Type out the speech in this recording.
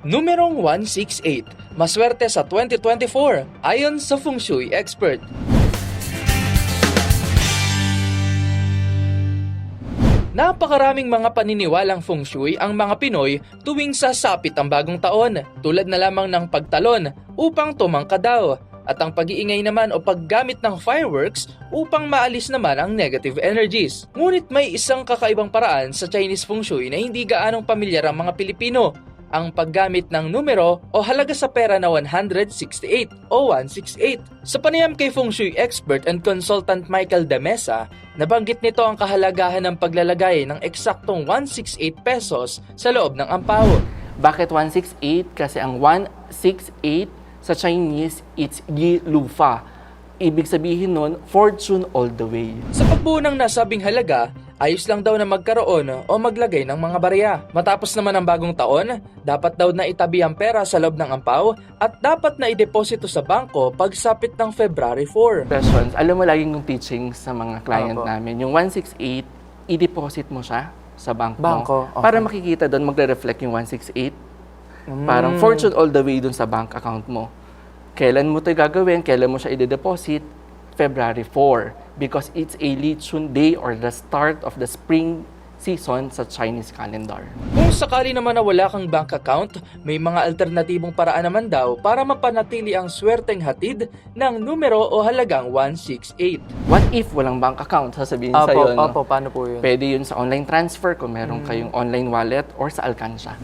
Numerong 168, maswerte sa 2024 ayon sa Feng Shui expert. Napakaraming mga paniniwalang feng shui ang mga Pinoy tuwing sasapit ang bagong taon, tulad na lamang ng pagtalon upang tumangka daw, at ang pag-iingay naman o paggamit ng fireworks upang maalis naman ang negative energies. Ngunit may isang kakaibang paraan sa Chinese feng shui na hindi gaanong pamilyar ang mga Pilipino, ang paggamit ng numero o halaga sa pera na 168 o 168. Sa panayam kay Feng Shui expert and consultant Michael De Mesa, nabanggit nito ang kahalagahan ng paglalagay ng eksaktong 168 pesos sa loob ng ampaw. Bakit 168? Kasi ang 168 sa Chinese, it's Yi Lu Fa. Ibig sabihin nun, fortune all the way. Sa pagbuo ng nasabing halaga, ayos lang daw na magkaroon o maglagay ng mga barya. Matapos naman ang bagong taon, dapat daw na itabi ang pera sa loob ng ampaw at dapat na ideposito sa bangko pagsapit ng February 4. Questions, alam mo laging yung teaching sa mga client Opo. namin, yung 168, i-deposit mo siya sa bank mo. Bangko, okay. Para makikita doon, magre-reflect yung 168. Mm. Parang fortune all the way doon sa bank account mo. Kailan mo ito gagawin? Kailan mo siya i-deposit? February 4. Because it's a Lichun Day or the start of the spring season sa Chinese calendar. Kung sakali naman na wala kang bank account, may mga alternatibong paraan naman daw para mapanatili ang swerteng hatid ng numero o halagang 168. What if walang bank account? Sasabihin sa'yo, no? paano po yun? Pwede yun sa online transfer kung meron kayong online wallet or sa Alcansya.